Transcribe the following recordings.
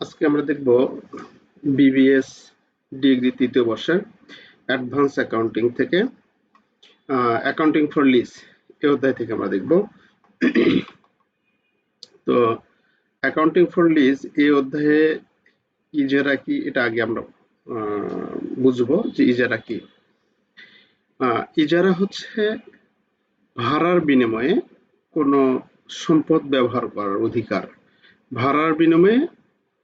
আজকে আমরা দেখব বিবিএস ডিগ্রি তৃতীয় বর্ষের অ্যাডভান্স অ্যাকাউন্টিং থেকে। অ্যাকাউন্টিং ফর লিজ এই অধ্যায় থেকে আমরা দেখব। তো, অ্যাকাউন্টিং ফর লিজ এই অধ্যায়ে ইজারা কি, এটা আগে আমরা বুঝব যে ইজারা কি। ইজারা হচ্ছে ভাড়ার বিনিময়ে কোনো সম্পদ ব্যবহার করার অধিকার। ভাড়ার বিনিময়ে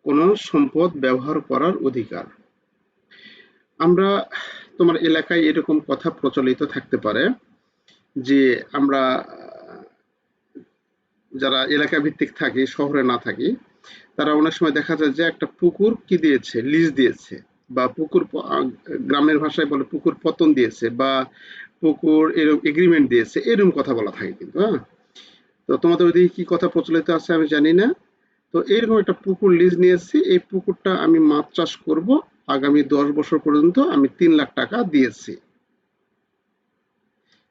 কোনো সম্পদ ব্যবহার করার অধিকার। আমরা, তোমার এলাকায় এরকম কথা প্রচলিত থাকতে পারে যে আমরা, যারা এলাকা ভিত্তিক থাকি, শহরে না থাকি, তারা অনেক সময় দেখা যায় যে একটা পুকুর কি দিয়েছে, লিজ দিয়েছে, বা পুকুর গ্রামের ভাষায় বলে পুকুর পতন দিয়েছে, বা পুকুর এরকম এগ্রিমেন্ট দিয়েছে এরকম কথা বলা থাকে কিন্তু হ্যাঁ? তো তোমাদের ওইদিকে কি কথা প্রচলিত আছে আমি জানি না। তো এরকম একটা পুকুর লিজ নিয়েছি এই পুকুরটা আমি মাছ চাষ করব। আগামী দশ বছর পর্যন্ত আমি তিন লাখ টাকা দিয়েছি।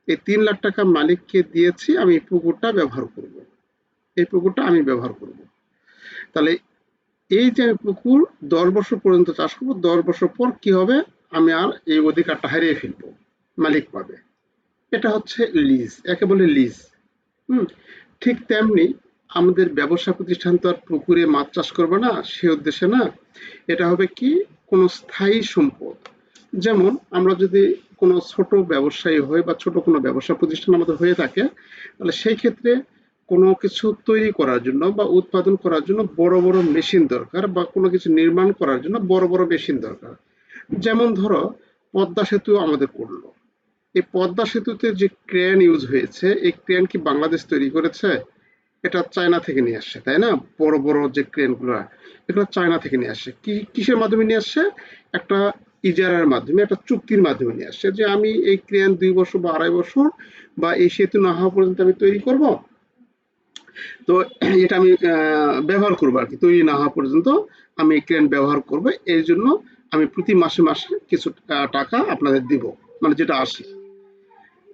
এই তিন লাখ টাকা মালিককে দিয়েছি আমি পুকুরটা ব্যবহার করব। এই পুকুরটা আমি ব্যবহার করব। তাহলে এই যে আমি পুকুর দশ বছর পর্যন্ত চাষ করব, দশ বছর পর কি হবে? আমি আর এই অধিকারটা হারিয়ে ফেলব। মালিক পাবে। এটা হচ্ছে লিজ একে বলে লিজ হুম, ঠিক তেমনি আমাদের ব্যবসা প্রতিষ্ঠান তো আর পুকুরে মাছ চাষ করবে না, সে উদ্দেশ্যে না। এটা হবে কি? কোনো স্থায়ী সম্পদ। যেমন আমরা যদি কোনো ছোট ব্যবসায়ী হই বা ছোট কোনো ব্যবসা প্রতিষ্ঠান আমাদের হয়ে থাকে, তাহলে সেই ক্ষেত্রে কোনো কিছু তৈরি করার জন্য বা উৎপাদন করার জন্য বড় বড় মেশিন দরকার বা কোনো কিছু নির্মাণ করার জন্য বড় বড় মেশিন দরকার। যেমন ধরো, পদ্মা সেতু আমাদের করল এই পদ্মা সেতুতে যে ক্রেন ইউজ হয়েছে, এই ক্রেন কি বাংলাদেশ তৈরি করেছে? এটা চায়না থেকে নিয়ে আসছে, তাই না? বড় বড় যে ক্রেনগুলো, এগুলো চায়না থেকে নিয়ে আসছে। কি, কিসের মাধ্যমে নিয়ে আসছে? একটা ইজারার মাধ্যমে, একটা চুক্তির মাধ্যমে নিয়ে আসছে যে আমি এই ক্রেন দুই বছর বা আড়াই বছর বা এই সেতু না হওয়া পর্যন্ত আমি তৈরি করব। তো এটা আমি ব্যবহার করব আর কি। তৈরি না হওয়া পর্যন্ত আমি এই ক্রেন ব্যবহার করব। এই জন্য আমি প্রতি মাসে মাসে কিছু টাকা আপনাদের দিব মানে যেটা আসে।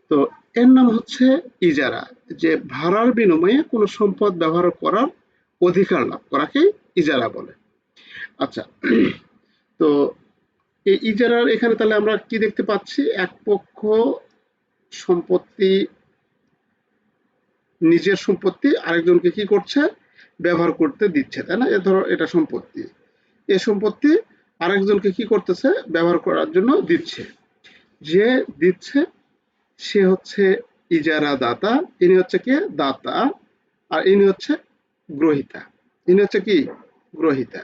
তো এর নাম হচ্ছে ইজারা, যে ভাড়ার বিনিময়ে কোনো সম্পদ ব্যবহার করার অধিকার লাভ করাকে ইজারা বলে। আচ্ছা তো এই ইজারার এখানে তাহলে আমরা কি দেখতে পাচ্ছি? এক পক্ষ সম্পত্তি, নিজের সম্পত্তি আরেকজনকে কি করছে? ব্যবহার করতে দিচ্ছে, তাই না? এ ধরো এটা সম্পত্তি। এই সম্পত্তি আরেকজনকে কি করতেছে? ব্যবহার করার জন্য দিচ্ছে। যে দিচ্ছে সে হচ্ছে ইজারা দাতা ইনি হচ্ছে কি? দাতা, আর ইনি হচ্ছে গ্রহিতা। ইনি হচ্ছে কি? গ্রহিতা।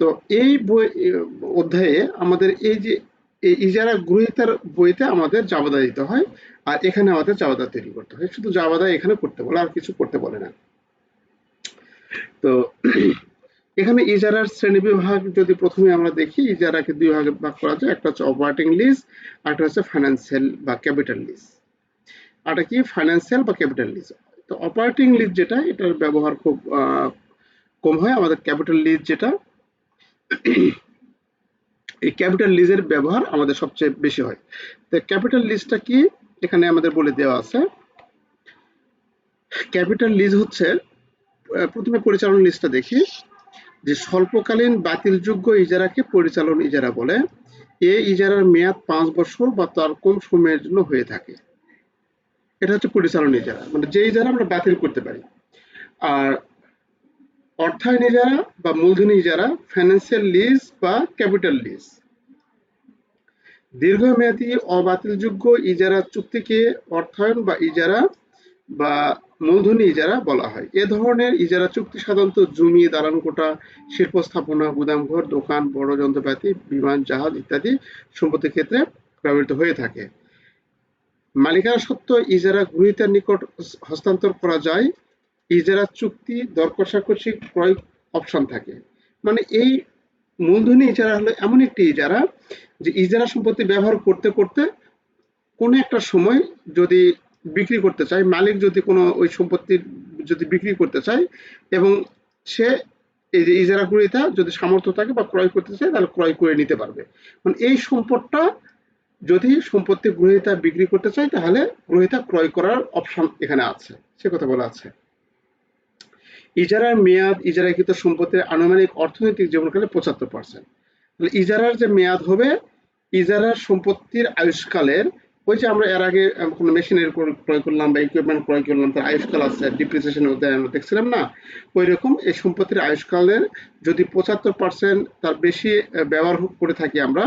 তো এই বই, অধ্যায়ে আমাদের এই যে, এই ইজারা গ্রহিতার বইতে আমাদের জাবাদা দিতে হয়, আর এখানে আমাদের জাবাদা তৈরি করতে হয়। শুধু জাবাদা এখানে করতে বলে, আর কিছু করতে বলে না। তো এখানে ইজারার শ্রেণি বিভাগ যদি প্রথমে আমরা দেখি, ইজারাকে দুই ভাগে ভাগ করা যায়। একটা হচ্ছে অপারেটিং লিজ আর একটা হচ্ছে ফাইন্যান্সিয়াল বা ক্যাপিটাল লিজ আর একটা কি? ফাইন্যান্সিয়াল বা ক্যাপিটাল লিজ তো অপারেটিং লিজ যেটা, এটার ব্যবহার খুব কম হয়। আমাদের ক্যাপিটাল লিজ যেটা, এই ক্যাপিটাল লিজের ব্যবহার আমাদের সবচেয়ে বেশি হয়। তো ক্যাপিটাল লিজটা কি? এখানে আমাদের বলে দেওয়া আছে ক্যাপিটাল লিজ হচ্ছে প্রথমে পরিচালন লিস্টটা দেখি। যে স্বল্পকালীন বাতিলযোগ্য ইজারাকে পরিচালন ইজারা বলে, এ ইজারার মেয়াদ পাঁচ বছর বা তার কম সময়ের জন্য হয়ে থাকে। এটা হচ্ছে পরিচালন ইজারা মানে যে ইজারা আমরা বাতিল করতে পারি। আর অর্থায়ন ইজারা বা মূলধনী ইজারা ফাইন্যান্সিয়াল লিজ বা ক্যাপিটাল লিজ দীর্ঘমেয়াদী অবাতিলযোগ্য ইজারা চুক্তিকে অর্থায়ন বা ইজারা বা মূলধনী ইজারা বলা হয়। এ ধরনের ইজারা চুক্তি সাধারণত জমি, দালান, কোটা শিল্প স্থাপনা গুদামঘর দোকান, বড় যন্ত্রপাতি, বিমান, জাহাজ ইত্যাদি সম্পত্তির ক্ষেত্রে ব্যবহৃত হয়ে থাকে। মালিকানা সত্ত্ব ইজারা গ্রহীতার নিকট হস্তান্তর করা যায়। ইজারা চুক্তি, দর কষাকষি, ক্রয় অপশন থাকে। মানে এই মূলধনী ইজারা হলো এমন একটি ইজারা যে ইজারা সম্পত্তি ব্যবহার করতে করতে কোনো একটা সময় যদি বিক্রি করতে চায়, মালিক যদি কোনো ওই সম্পত্তি যদি বিক্রি করতে চায় এবং সে এই যে ইজারা গ্রহীতা যদি সামর্থ্য থাকে বা ক্রয় করতে চায়, তাহলে ক্রয় করে নিতে পারবে। মানে এই সম্পদটা যদি সম্পত্তি গ্রহীতা বিক্রি করতে চায়, তাহলে গ্রহীতা ক্রয় করার অপশন এখানে আছে, সে কথা বলা আছে। ইজারার মেয়াদ, ইজারাকৃত সম্পত্তির আনুমানিক অর্থনৈতিক জীবনকালে পঁচাত্তর পার্সেন্ট তাহলে ইজারার যে মেয়াদ হবে, ইজারার সম্পত্তির আয়ুষ্কালের ওই যে আমরা এর আগে কোনো মেশিনের ক্রয় করলাম বা ইকুইপমেন্ট ক্রয় করলাম, তার আয়ুষ্কাল আছে ডিপ্রিসিয়েশন ওদের আমরা দেখছিলাম না? ওই রকম এই সম্পত্তির আয়ুষ্কালের যদি পঁচাত্তর পার্সেন্ট তার বেশি ব্যবহার করে থাকি আমরা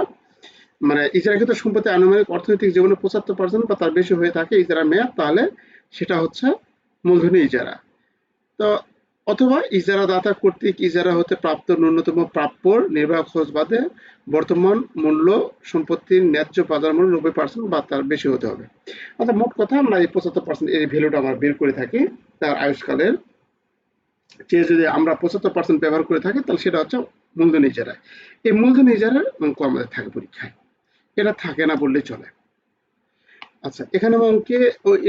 মানে ইজারাকৃত সম্পত্তি আনুমানিক অর্থনৈতিক জীবনে পঁচাত্তর পার্সেন্ট বা তার বেশি হয়ে থাকে ইজারা মেয়াদ, তাহলে সেটা হচ্ছে মূলধনী ইজারা। তো অথবা ইজারা দাতা কর্তৃক ইজারা হতে প্রাপ্ত ন্যূনতম প্রাপ্য নির্বাহ খরচ বাদে বর্তমান মূল্য সম্পত্তির ন্যায্য বাজার মূল্য নব্বই পার্সেন্ট বা তার বেশি হতে হবে। অর্থাৎ মোট কথা আমরা এই পঁচাত্তর পার্সেন্ট এই ভ্যালুটা আমরা বের করে থাকি, তার আয়ুষ্কালের যে যদি আমরা পঁচাত্তর পার্সেন্ট ব্যবহার করে থাকি, তাহলে সেটা হচ্ছে মূলধন ইজারা। এই মূলধন ইজারার অঙ্ক আমাদের থাকে পরীক্ষায়। এটা থাকে না বললেই চলে। আচ্ছা এখানে অঙ্কে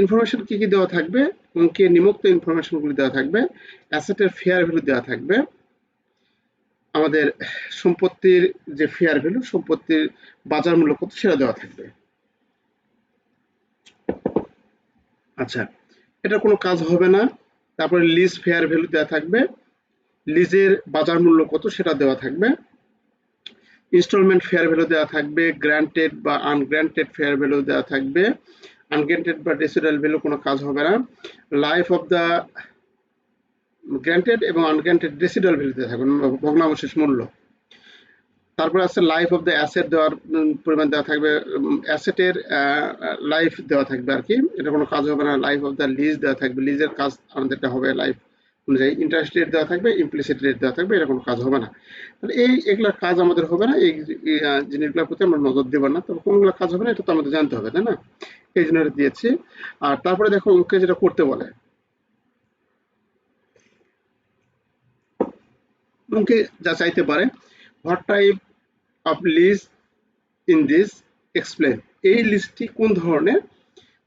ইনফরমেশন কি কি দেওয়া থাকবে? অঙ্কে নিমুক্ত ইনফরমেশনগুলি দেওয়া থাকবে অ্যাসেটের ফেয়ার ভ্যালু দেওয়া থাকবে, আমাদের সম্পত্তির যে ফেয়ার ভ্যালু সম্পত্তির বাজার মূল্য কত সেটা দেওয়া থাকবে। আচ্ছা এটা কোনো কাজ হবে না, তারপরে লিজ ফেয়ার ভ্যালু দেওয়া থাকবে লিজের বাজার মূল্য কত সেটা দেওয়া থাকবে। ইনস্টলমেন্ট ফেয়ার ভ্যালু দেওয়া থাকবে গ্রান্টেড বা আনগ্রান্টেড ফেয়ার ভ্যালু দেওয়া থাকবে। আনগ্রান্টেড বা রেসিডাল ভ্যালু কোনো কাজ হবে না। লাইফ অফ দ্য গ্রান্টেড এবং আনগ্রান্টেড রেসিডাল ভ্যালু দেওয়া থাকবে ভগ্নাবশেষ মূল্য। তারপরে আছে লাইফ অফ দ্য অ্যাসেট দেওয়ার পরিমাণ দেওয়া থাকবে অ্যাসেটের লাইফ দেওয়া থাকবে আর কি। এটা কোনো কাজ হবে না। লাইফ অফ দ্য লিজ দেওয়া থাকবে। লিজের কাজ আমাদেরটা হবে লাইফ অনুযায়ী ইন্টারেস্ট রেট দেওয়া থাকবে ইমপ্লিসিট রেট দেওয়া থাকবে, এটা কোনো কাজ হবে না। তাহলে এই এগুলা কাজ আমাদের হবে না, এই জিনিসগুলোর প্রতি আমরা নজর দেবো না, তবে কোনগুলো কাজ হবে না, এটা তো আমাদের জানতে হবে, তাই না? এই জন্য দিয়েছি। আর তারপরে দেখো, ওকে যেটা করতে বলে। ওকে যা চাইতে পারে what type of lease in this explain এই লিস্টটি কোন ধরনের,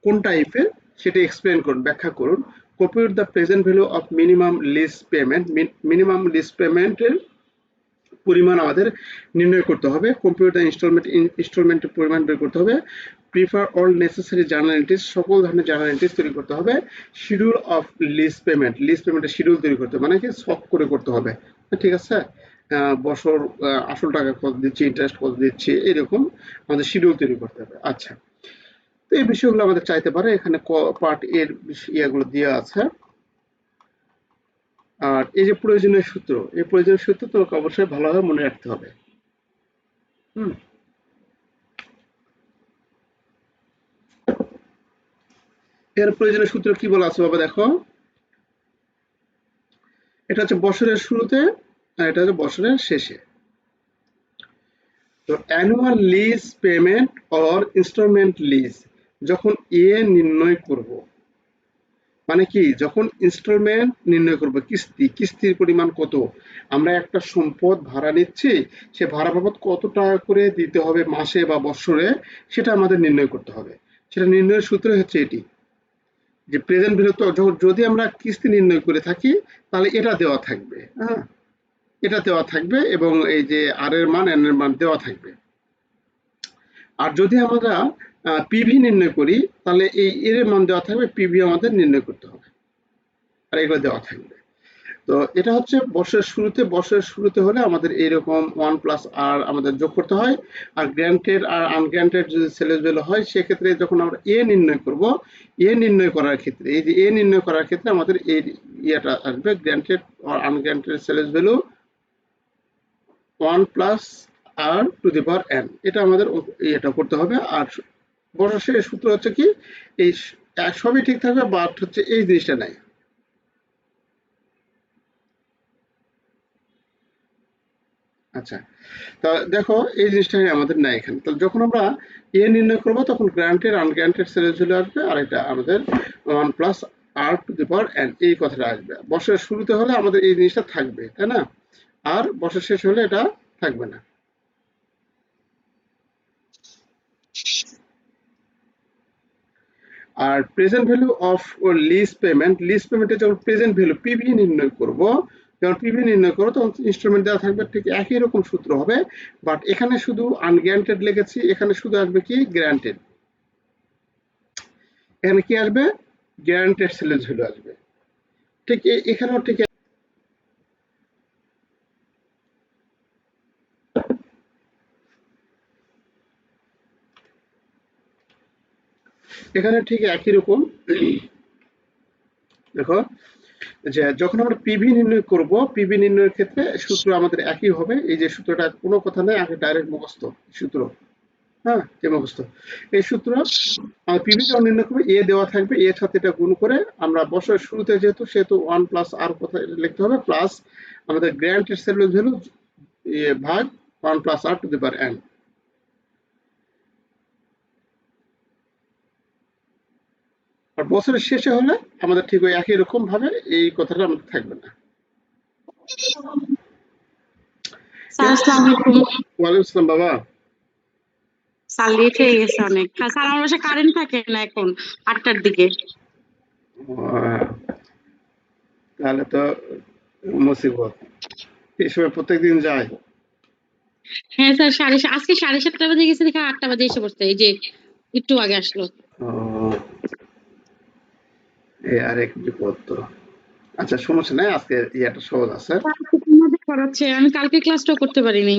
কোন টাইপের সেটা এক্সপ্লেন করুন, ব্যাখ্যা করুন। Compute the present value of minimum lease payment minimum lease পেমেন্টের পরিমাণ আমাদের নির্ণয় করতে হবে কম্পিউটার ইনস্টলমেন্ট ইনস্টলমেন্টের পরিমাণ বের করতে হবে প্রিফার অল নেসেসারি জার্নাল সকল ধরনের জার্নাল তৈরি করতে হবে schedule of lease payment lease পেমেন্টের শিডিউল তৈরি করতে হবে মানে কি সব করে করতে হবে, ঠিক আছে? বছর আসল টাকা কত দিচ্ছি ইন্টারেস্ট কত দিচ্ছি, এরকম আমাদের শিডিউল তৈরি করতে হবে আচ্ছা। তো এই বিষয়গুলো আমাদের চাইতে পারে। এখানে পার্ট এর ইয়েগুলো দেওয়া আছে। আর এই যে প্রয়োজনীয় সূত্র, এই প্রয়োজনীয় সূত্র তোমাকে অবশ্যই ভালোভাবে মনে রাখতে হবে। হুম। এর প্রয়োজনীয় সূত্র কি বলা আছে বাবা দেখো। এটা হচ্ছে বছরের শুরুতে আর এটা হচ্ছে বছরের শেষে। তো annual lease payment or instalment lease যখন এ নির্ণয় করব মানে কি? যখন ইনস্টলমেন্ট নির্ণয় করব, কিস্তি, কিস্তির পরিমাণ কত? আমরা একটা সম্পদ ভাড়া নিচ্ছি, সে ভাড়া বাবদ কত টাকা করে দিতে হবে মাসে বা বছরে সেটা আমাদের নির্ণয় করতে হবে। সেটা নির্ণয়ের সূত্র হচ্ছে এটি, যে প্রেজেন্ট ভ্যালু তো যদি আমরা কিস্তি নির্ণয় করে থাকি, তাহলে এটা দেওয়া থাকবে হ্যাঁ? এটা দেওয়া থাকবে এবং এই যে আর এর মান এন এর মান দেওয়া থাকবে। আর যদি আমরা পিভি নির্ণয় করি, তাহলে এই এর মান দেওয়া থাকবে পিভি আমাদের নির্ণয় করতে হবে। আর এগুলো দেওয়া থাকবে। তো এটা হচ্ছে বর্ষের শুরুতে বর্ষের শুরুতে হলে আমাদের এইরকম ওয়ান প্লাস আর আমাদের যোগ করতে হয়। আর গ্র্যান্টেড আর আনগ্র্যান্টেড যদি সেলেস ভ্যালু হয়, সেক্ষেত্রে যখন আমরা এ নির্ণয় করব এ নির্ণয় করার ক্ষেত্রে, এই যে এ নির্ণয় করার ক্ষেত্রে আমাদের এই ইয়েটা আসবে granted R unguaranteed salvage value one plus r to the power n এটা আমাদের ইয়েটা করতে হবে। আর বর্ষের সূত্র হচ্ছে কি? এই সবই ঠিক থাকবে বাট হচ্ছে এই জিনিসটা নাই। আচ্ছা তা দেখো, এই জিনিসটাই আমাদের নাই এখানে। তাহলে যখন আমরা এ নির্ণয় করব, তখন গ্রান্টেড আনগ্রান্টেড সিরিজ চলে আসবে, আর এটা আমাদের one plus r to the power n এই কথাটা আসবে। বছরের শুরুতে হলে আমাদের এই জিনিসটা থাকবে, তাই না? আর বছর শেষ হলে এটা থাকবে না। আর present value of lease payment lease পেমেন্টে যখন প্রেজেন্ট ভ্যালু পিভি নির্ণয় করব, যখন পিভি নির্ণয় করব, তখন ইনস্টলমেন্ট দেওয়া থাকবে ঠিক একই রকম সূত্র হবে বাট এখানে শুধু আনগ্রান্টেড লেগেছি এখানে শুধু আসবে কি? গ্রান্টেড এখানে কি আসবে? গ্যারান্টেড সেলেজ ভ্যালু আসবে। ঠিক এখানেও ঠিক এখানে ঠিক একই রকম। দেখো, যে যখন আমরা পিভি নির্ণয় করব পিভি নির্ণয়ের ক্ষেত্রে সূত্র আমাদের একই হবে। এই যে সূত্রটা কোনো কথা নেই আগে ডাইরেক্ট মুখস্থ সূত্র। হ্যাঁ যে মুখস্থ। এই সূত্র পিভি যখন নির্ণয় করব এ দেওয়া থাকবে এর সাথে এটা গুণ করে আমরা বছরের শুরুতে যেহেতু, সেহেতু ওয়ান প্লাস আর কথা লিখতে হবে? প্লাস আমাদের গ্র্যান্টেড সেলুলার ভ্যালু ভাগ one plus r to the power n আর বছরের শেষে হলে আমাদের ঠিক ওই একই রকম ভাবে এই কথাটা আমাদের থাকবে না। ওয়ালাইকুম আসসালাম বাবা। স্যার লেট হয়ে গেছে অনেক। স্যার আমার বাসায় কারেন্ট থাকে না এখন? আটটার দিকে। তাহলে তো মুসিবত। এই সময় প্রত্যেকদিন যায়। হ্যাঁ স্যার সাড়ে আজকে সাড়ে সাতটা বাজে গেছে দেখে আটটা বাজে এসে পড়ছে। এই যে একটু আগে আসলো। আচ্ছা সমস্যা নাই আজকে ইয়েটা সহজ আছে। করাচ্ছে আমি কালকে ক্লাসটাও করতে পারিনি।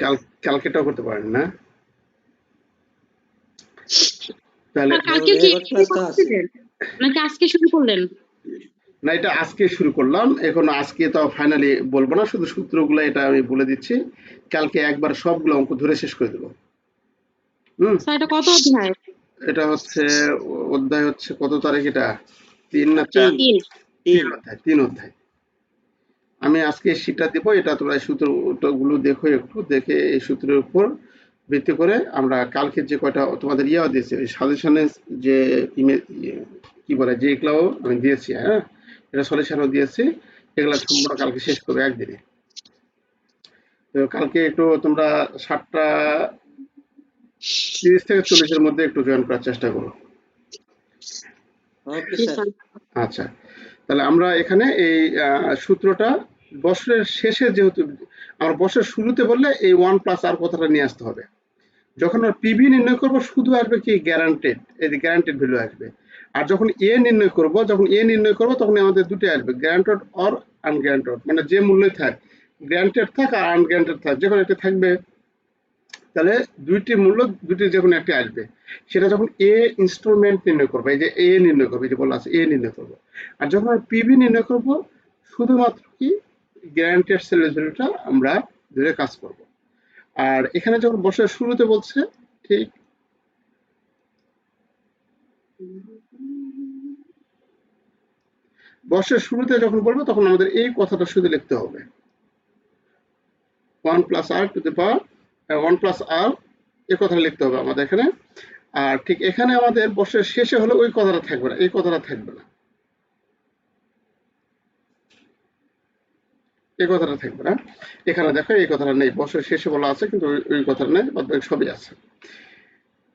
কাল কালকেটাও করতে পারেন না? তাহলে কালকে কি নাকি আজকে শুরু করলেন? না এটা আজকে শুরু করলাম এখন আজকে তো ফাইনালি বলব না শুধু সূত্রগুলো এটা আমি বলে দিচ্ছি। কালকে একবার সবগুলো অঙ্ক ধরে শেষ করে দেবো। স্যার এটা কত অধ্যায়? এটা হচ্ছে অধ্যায় হচ্ছে কত তারিখ এটা? তিন না চার? তিন অধ্যায় তিন অধ্যায়। আমি আজকে শীটটা দিব এটা তোমরা এই সূত্রগুলো দেখো একটু দেখে এই সূত্রের উপর ভিত্তি করে আমরা কালকে যে কয়টা তোমাদের ইয়েও দিয়েছি ওই সাজেশনে যে ইমেজ কি বলে যেগুলো আমি দিয়েছি হ্যাঁ? এটা সলিউশনও দিয়েছি এগুলো সম্পূর্ণ কালকে শেষ করবে একদিনে। তো কালকে একটু তোমরা সাতটা তিরিশ থেকে চল্লিশের মধ্যে একটু জয়েন করার চেষ্টা করো আচ্ছা তাহলে আমরা এখানে এই সূত্রটা বছরের শেষে যেহেতু আমরা বছরের শুরুতে বললে এই ওয়ান প্লাস আর কথাটা নিয়ে আসতে হবে। যখন আমরা পিভি নির্ণয় করব শুধু আসবে কি গ্যারান্টেড এই যে গ্যারান্টেড ভ্যালু আসবে। আর যখন এ নির্ণয় করব যখন এ নির্ণয় করব তখন আমাদের দুটো আসবে গ্যারান্টেড অর আনগ্যারান্টেড মানে যে মূল্যই থাক গ্যারান্টেড থাক আর আনগ্যারান্টেড থাক যখন একটা থাকবে তাহলে দুইটি মূল্য দুটি যে কোনো একটা আসবে। সেটা যখন এ ইনস্টলমেন্ট নির্ণয় করব, এই যে এ নির্ণয় করব যে বলা আছে এ নির্ণয় করব। আর যখন আমরা পিভি নির্ণয় করব, শুধুমাত্র কি গ্যারান্টেড সেলের আমরা ধরে কাজ করব। আর এখানে যখন বছরের শুরুতে বলছে, ঠিক বর্ষের শুরুতে যখন বলব, তখন আমাদের এই কথাটা শুধু লিখতে হবে। One plus r to the power one plus r এই কথাটা লিখতে হবে আমাদের এখানে। আর ঠিক এখানে আমাদের বর্ষের শেষে হলে ওই কথাটা থাকবে না, এই কথাটা থাকবে না। এই কথাটা থাকবে না। এখানে দেখো এই কথাটা নেই বছরের শেষে বলা আছে, কিন্তু ওই- কথাটা নেই, বাদ বাকি সবই আছে।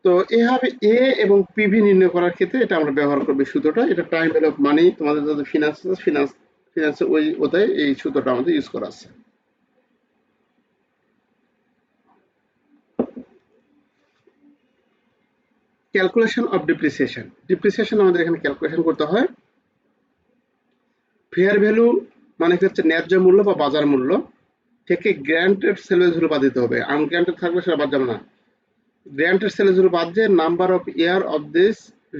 তো এভাবে এ এবং পিভি নির্ণয় করার ক্ষেত্রে এটা আমরা ব্যবহার করব এই সূত্রটা। এটা টাইম ভ্যালু অফ মানি তোমাদের যদি ফিনান্স ফিনান্স ফিনান্স ওই ওটাই এই সূত্রটা আমাদের ইউজ করা আছে। ক্যালকুলেশন অফ ডিপ্রিসিয়েশন ডিপ্রিসিয়েশন আমাদের এখানে ক্যালকুলেশন করতে হয়। ফেয়ার ভ্যালু মানে হচ্ছে ন্যায্য মূল্য বা বাজার মূল্য। থেকে গ্র্যান্টেড সেলেজ ভ্যালু বাদ দিতে হবে। আনগ্র্যান্টেড থাকলে সেটা বাদ যাবে না। গ্র্যান্টেড সেলেজ ভ্যালু বাদ দিয়ে number of year of this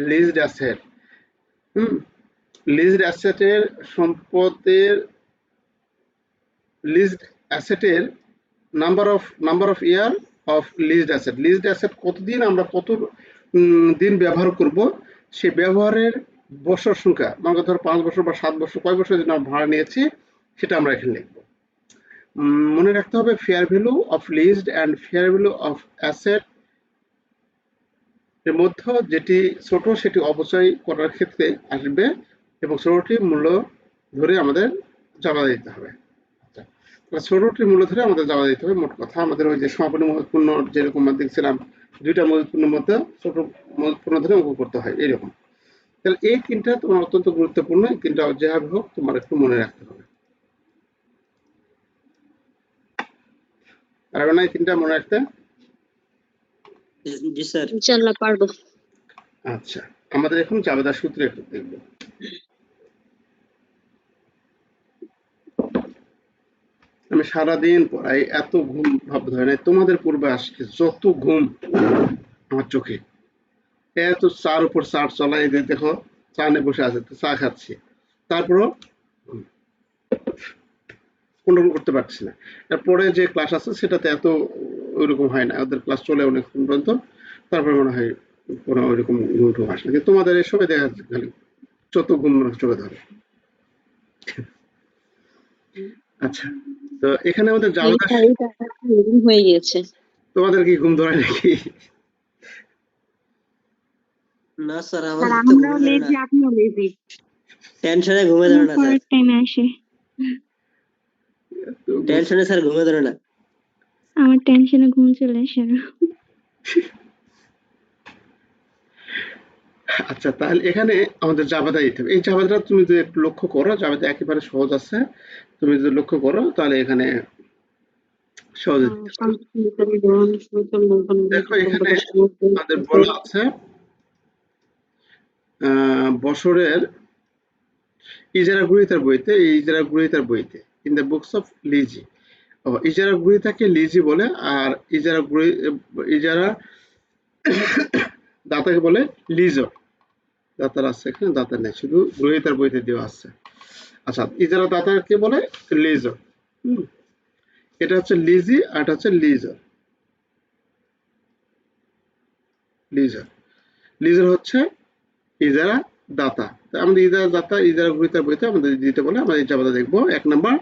leased asset hmm? Leased অ্যাসেটের সম্পদের leased অ্যাসেটের number of number of year of leased asset leased asset কতদিন আমরা কত দিন ব্যবহার করব, সে ব্যবহারের বছর সংখ্যা, মনে ধরো পাঁচ বছর বা সাত বছর, কয় বছর জন্য ভাড়া নিয়েছি, সেটা আমরা এখানে লিখব। মনে রাখতে হবে fair value of leased and fair value of asset এর মধ্যে যেটি ছোট, সেটি অপচয় করার ক্ষেত্রে আসবে এবং ছোটটি মূল্য ধরে আমাদের জমা দিতে হবে। আচ্ছা ছোটটি মূল্য ধরে আমাদের জমা দিতে হবে, মোট কথা। আমাদের ওই যে সমাপনী মহৎপূর্ণ যেরকম দেখছিলাম দুইটা মহৎপূর্ণ মধ্যে ছোট মহৎপূর্ণ ধরে অঙ্ক করতে হয় এরকম তাহলে এই তিনটা তোমার অত্যন্ত গুরুত্বপূর্ণ এই তিনটা যেভাবে হোক তোমার একটু মনে রাখতে হবে। পারবে না এই তিনটা মনে রাখতে? জি স্যার। ইনশাল্লাহ পারব। আচ্ছা আমাদের এখন জাবেদার সূত্রে একটু দেখব। আমি সারাদিন পড়াই, এত ঘুম ভাব ধরে নাই। তোমাদের পূর্বে আসছে, যত ঘুম আমার চোখে। এত চার উপর চার চলাই এই যে দেখো চা বসে আছে চা খাচ্ছি। তারপরও কন্ট্রোল করতে পারছি না। এরপরে যে ক্লাস আছে, সেটাতে এত ওইরকম হয় না। ওদের ক্লাস চলে অনেকক্ষণ পর্যন্ত। তারপরে মনে হয় কোনো ওইরকম ঘুম টুম আসে কিন্তু তোমাদের এসবে দেখা খালি, যত ঘুম চোখে ধরে। আচ্ছা। তো এখানে আমাদের এরকম হয়ে গিয়েছে। তোমাদের কি ঘুম ধরে নাকি? না স্যার আমরাও লেজি না। আপনিও লেজি টেনশনে ঘুমে ধরে না স্যার। পরের টাইমে আসে। টেনশনে স্যার ঘুমে ধরে না। আমার টেনশনে ঘুম চলে আসে আরও। আচ্ছা তাহলে এখানে আমাদের জাবেদা দিতে হবে এই জাবেদাটা তুমি যদি একটু লক্ষ্য করো জাবেদা একেবারে সহজ আছে। তুমি যদি লক্ষ্য করো তাহলে এখানে সহজে দেখো এখানে আমাদের বলা আছে বছরের ইজারা গ্রহীতার বইতে ইজারা গ্রহীতার বইতে in the books of lessee ইজারা গ্রহীতাকে লিজি বলে আর ইজারা ইজারা দাতাকে বলে লিজর দাতার আছে এখানে দাতার নেই শুধু গ্রহীতার বইতে দেওয়া আছে। আচ্ছা ইজারা দাতাকে বলে? লিজর এটা হচ্ছে লিজি আর এটা হচ্ছে লিজর লিজর লিজর হচ্ছে ইজারা দাতা। আমাদের ইজারা দাতা, ইজারা গ্রহীতার বইতে আমাদের দিতে বলে, আমরা এই দেখব। এক নম্বর,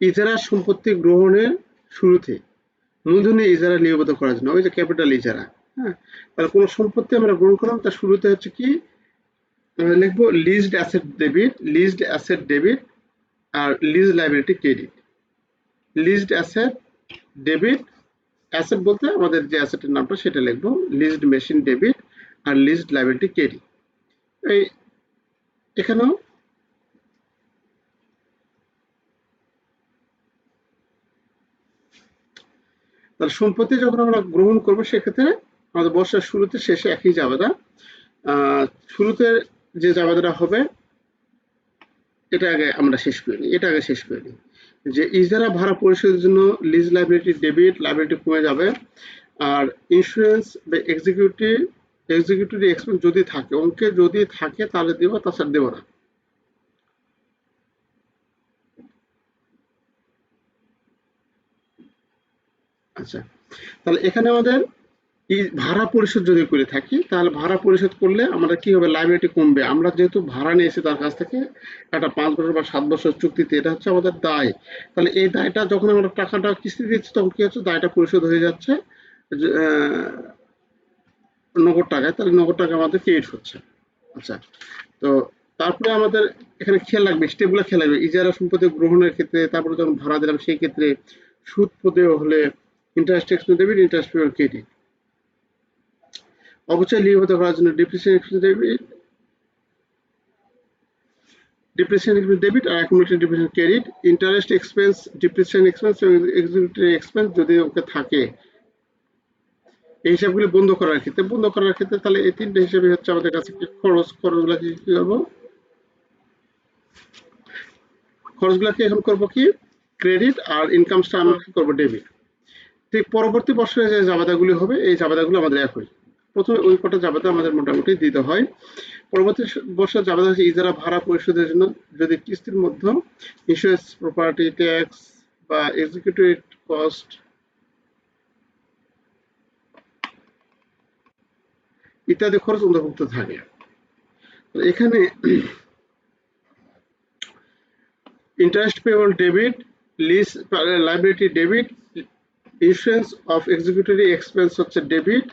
ইজারা সম্পত্তি গ্রহণের শুরুতে মূলধনী ইজারা নিয়মিত করার জন্য। ওই যে ক্যাপিটাল ইজারা হ্যাঁ? তাহলে কোনো সম্পত্তি আমরা গ্রহণ করলাম, তার শুরুতে হচ্ছে কি? লিখব leased asset debit leased asset debit আর lease liability credit. Leased asset debit asset বলতে আমাদের যে অ্যাসেটের নামটা সেটা লিখব লিজড মেশিন ডেবিট আর লিজড লাইবিলিটি ক্রেডিট। এই এখানেও তাহলে সম্পত্তি যখন আমরা গ্রহণ করব সেক্ষেত্রে আমাদের বর্ষার শুরুতে শেষে একই জাবেদা আহ, শুরুতে যে জাবেদাটা হবে, এটা আগে আমরা শেষ করে নিই, এটা আগে শেষ করে নিই। যে ইজারা ভাড়া পরিশোধের জন্য লিজ লাইবিলিটি ডেবিট লাইবিলিটি কমে যাবে। আর ইন্স্যুরেন্স বা এক্সিকিউটিভ এক্সিকিউটিভ এক্সপেন্স যদি থাকে, অঙ্কে যদি থাকে, তাহলে দেবো, তাছাড়া দেবো না। আচ্ছা তাহলে এখানে আমাদের এই ভাড়া পরিশোধ যদি করে থাকি, তাহলে ভাড়া পরিশোধ করলে আমরা কি হবে? লাইবিলিটি কমবে। আমরা যেহেতু ভাড়া নিয়েছি তার কাছ থেকে, একটা পাঁচ বছর বা সাত বছর চুক্তিতে, এটা হচ্ছে আমাদের দায়। তাহলে এই দায়টা যখন আমরা টাকাটা কিস্তি দিচ্ছি, তখন কি হচ্ছে? দায়টা পরিশোধ হয়ে যাচ্ছে নগদ টাকায়। তাহলে নগদ টাকা আমাদের ক্রেডিট হচ্ছে। আচ্ছা তো তারপরে আমাদের এখানে খেয়াল রাখবে স্টেপগুলো খেয়াল রাখবে। ইজারা সম্পত্তি গ্রহণের ক্ষেত্রে, তারপরে যখন ভাড়া দিলাম, সেই ক্ষেত্রে সুদ পদে হলে interest expense debit interest payment credit অবশ্যই লিপিবদ্ধ করার জন্য depreciation expense debit depreciation expense debit আর accumulated depreciation credit interest expense depreciation expense executive expense যদি ওকে থাকে। এই হিসাবগুলি বন্ধ করার ক্ষেত্রে, বন্ধ করার ক্ষেত্রে তাহলে এই তিনটে হিসাবে হচ্ছে আমাদের কাছে খরচ, খরচগুলো কি করব? খরচগুলোকে এখন করব কি? ক্রেডিট আর ইনকামসটা আমরা কি করব? ডেবিট ঠিক পরবর্তী বছরে যে জাবাদাগুলি হবে, এই জাবাদাগুলো আমাদের একই প্রথমে ওই কটা জাবাদা আমাদের মোটামুটি দিতে হয়। পরবর্তী বছর জাবাদা হচ্ছে ইজারা ভাড়া পরিশোধের জন্য যদি কিস্তির মধ্যে ইন্স্যুরেন্স প্রপার্টি ট্যাক্স বা এক্সিকিউটিভ কস্ট ইত্যাদি খরচ অন্তর্ভুক্ত থাকে। এখানে interest payable debit lease liability debit insurance of executive expense হচ্ছে ডেবিট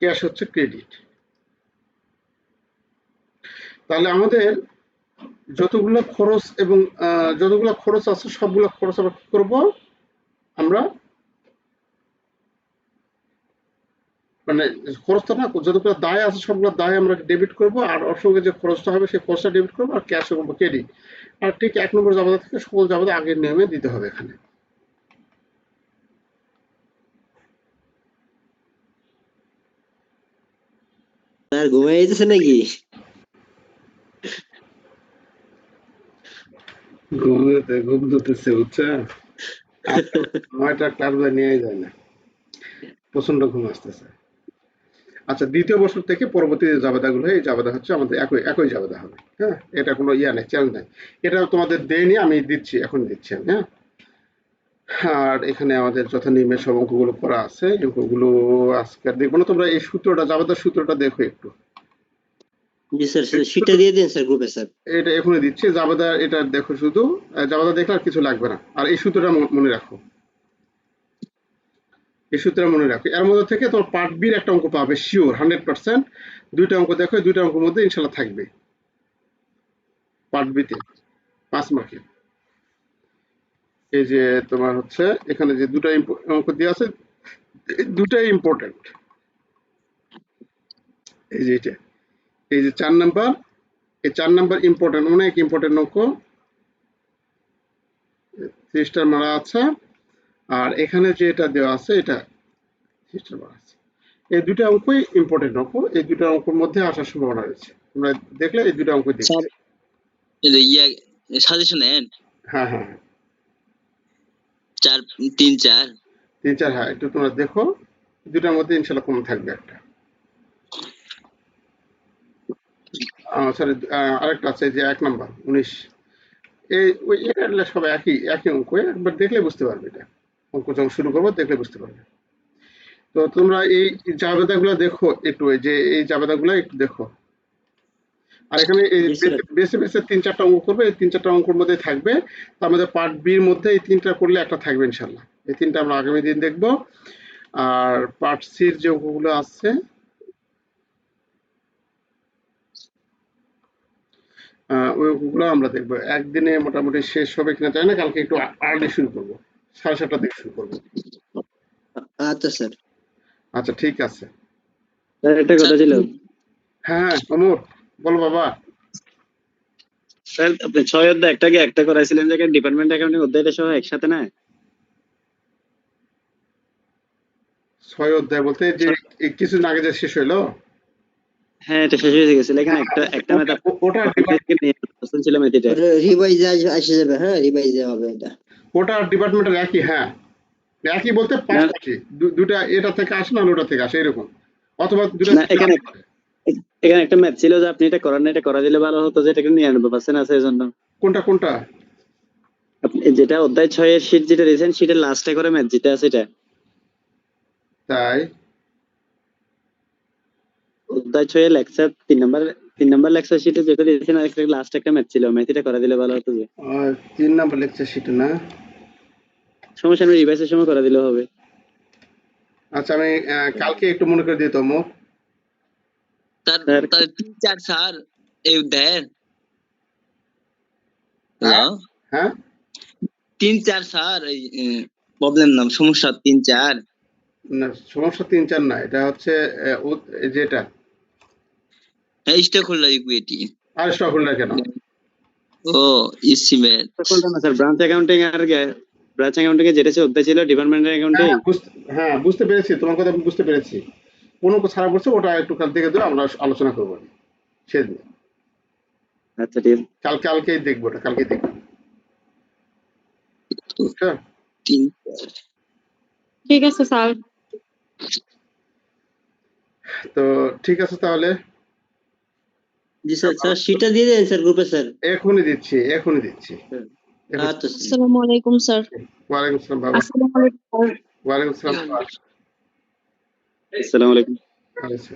ক্যাশ হচ্ছে ক্রেডিট। তাহলে আমাদের যতগুলো খরচ এবং যতগুলো খরচ আছে, সবগুলো খরচ আমরা কি করব? আমরা মানে খরচটা না, যতগুলো দায় আছে, সবগুলো দায় আমরা ডেবিট করব, আর ওর সঙ্গে যে খরচটা হবে, সেই খরচটা ডেবিট করব, আর ক্যাশ করব ক্রেডিট আর ঠিক এক নম্বর জাবাদা থেকে সকল জাবাদা আগের নিয়মে দিতে হবে এখানে। স্যার ঘুমিয়ে যেতেছে নাকি? ঘুমোতে, ঘুম ধরতেছে, বুঝছ? আর তো নয়টা ক্লাস নিয়ে যায় না। প্রচণ্ড ঘুম আসতেছে। আচ্ছা দ্বিতীয় বছর থেকে পরবর্তী যে জাবেদাগুলো এই জাবেদা হচ্ছে আমাদের একই একই জাবেদা হবে। হ্যাঁ? এটা কোনো ইয়া নেই চ্যালেঞ্জ নেই। এটা তোমাদের দেয়নি, আমি দিচ্ছি, এখন দিচ্ছি আমি হ্যাঁ? আর এখানে আমাদের যথা নিয়মে সব অঙ্কগুলো করা আছে। এই অঙ্কগুলো আজকে আর দেখব না। তোমরা এই সূত্রটা জাবেদার সূত্রটা দেখো একটু। জি স্যার সেটা দিয়ে দিন স্যার গ্রুপে স্যার। এটা এখনই দিচ্ছি। জাবেদা এটা দেখো শুধু। জাবেদা দেখলে আর কিছু লাগবে না। আর এই সূত্রটা মনে রাখো। এই সূত্রটা মনে রাখো। এর মধ্যে থেকে তোমার পার্ট বির একটা অঙ্ক পাবে শিওর হান্ড্রেড পার্সেন্ট দুইটা অঙ্ক দেখো দুইটা অঙ্কের মধ্যে ইনশাল্লাহ থাকবে। পার্ট বিতে পাঁচ মার্কের এই যে তোমার হচ্ছে এখানে যে দুটা অঙ্ক দিয়ে আছে দুটাই ইম্পর্টেন্ট এই যে এটা এই যে চার নাম্বার এই চার নাম্বার ইম্পর্টেন্ট অনেক ইম্পর্টেন্ট অঙ্ক। ত্রিশটার মারা আছে আর এখানে যে এটা দেওয়া আছে এটা ত্রিশটার মারা আছে। এই দুটো অঙ্কই ইম্পর্টেন্ট অঙ্ক এই দুটো অঙ্কের মধ্যে আসার সম্ভাবনা রয়েছে। তোমরা দেখলে এই দুটো অঙ্ক দেখবে। এই যে ইয়া সাজেশন হ্যাঁ হ্যাঁ হ্যাঁ। চার, তিন চার। তিন, চার হ্যাঁ একটু তোমরা দেখো। দুটার মধ্যে ইনশাল্লাহ কম থাকবে একটা। সরি আরেকটা আছে যে এক নাম্বার, উনিশ। এই, ওই, এটা সব একই একই অঙ্ক, একবার দেখলে বুঝতে পারবে এটা। অঙ্ক যখন শুরু করব, দেখলে বুঝতে পারবে। তো তোমরা এই জাবেদাগুলো দেখো একটু যে এই জাবেদাগুলো একটু দেখো। আর এখানে। বেছে- বেছে তিন চারটা অঙ্ক করবে এই তিন চারটা অঙ্কের মধ্যে থাকবে। তার মধ্যে পার্ট বির মধ্যে এই তিনটা করলে একটা থাকবে ইনশাল্লাহ এই তিনটা আমরা আগামী দিন দেখব। আর পার্ট সির যে অঙ্কগুলো আছে ওই অঙ্কগুলো আমরা দেখব। একদিনে মোটামুটি শেষ হবে কিনা জানি না কালকে একটু আর্লি শুরু করব। সাড়ে সাতটা থেকে শুরু করব। আচ্ছা স্যার। আচ্ছা ঠিক আছে। একটা কথা ছিল। হ্যাঁ হ্যাঁ অমর। বলো বাবা। স্যার আপনি ছয় অধ্যায় একটাকে একটা করাইছিলেন যে ডিপার্টমেন্ট অ্যাকাউন্টিং অধ্যায়টা সহ একসাথে না? ছয় অধ্যায় বলতে যে কিছুদিন আগে যে শেষ হইল? হ্যাঁ এটা শেষ হয়ে গেছিল এখানে একটা একটা ম্যাথ ও- ওটা ছিল ম্যাথিটা রিভাইজে আসে যাবে হ্যাঁ রিভাইজে হবে এটা। ওটা ডিপার্টমেন্টের একই হ্যাঁ। একই বলতে পাশাপাশি দু- দুটা এটা থেকে আসে না ওটা থেকে আসে এরকম। অথবা দুটা এখানে এখানে একটা ম্যাথ ছিল যে আপনি এটা করার না এটা করা দিলে ভালো হতো যেটা কিন্তু নিরানব্বই পার্সেন্ট আছে এই জন্য কোনটা কোনটা? আপনি যেটা অধ্যায় ছয়ের শীট যেটা দিয়েছেন সেটা লাস্টে করে ম্যাথ যেটা আছে এটা। তাই? অধ্যায় ছয়ে লেকচার তিন নাম্বার তিন নাম্বার লেকচার শিটে যেটা আর একটা লাস্ট একটা ম্যাথ ছিল ম্যাথ এটা করা দিলে ভালো হতো যে। আর তিন নাম্বার লেকচার শিট না? সমস্যা নেই রিভাইসের সময় করা দিলে হবে। আচ্ছা আমি কালকে একটু মনে করে দিই তো অমর তার তার তিন চার স্যার এই অধ্যায়ের হ্যাঁ? হ্যালো হ্যাঁ? তিন চার স্যার এই প্রবলেম নাম সমস্যা তিন চার না সমস্যা তিন চার না এটা হচ্ছে ও- এই যেটা। হ্যাঁ হোল্ডার ইকুইটি আর স্টক হোল্ডার কেন? ও ইসিমেট না স্যার ব্রাঞ্চ অ্যাকাউন্টিং আর ব্রাঞ্চ অ্যাকাউন্টিং এ যেটা ছিল অধ্যায় ছিল ডিপার্টমেন্ট অ্যাকাউন্টিং হ্যাঁ বুঝতে- হ্যাঁ বুঝতে পেরেছি তোমার কথা আমি বুঝতে পেরেছি। কোনো ছাড়া করছে ওটা একটু কাল থেকে দেবো আমরা আলোচনা করব। সেদিন আচ্ছা ঠিক কাল কালকেই দেখব ওটা কালকেই দেখব। চার ঠিক আছে স্যার। তো ঠিক আছে তাহলে। জি স্যার স্যার সেটা দিয়ে দেন স্যার গ্রুপে স্যার। এখনই দিচ্ছি এখনই দিচ্ছি। এখনই- আচ্ছা স্যার আসসালামু আলাইকুম স্যার। আসসালাম বাবা আসসালামু আলাইকুম আসসালাম আসসালামু আলাইকুম আচ্ছা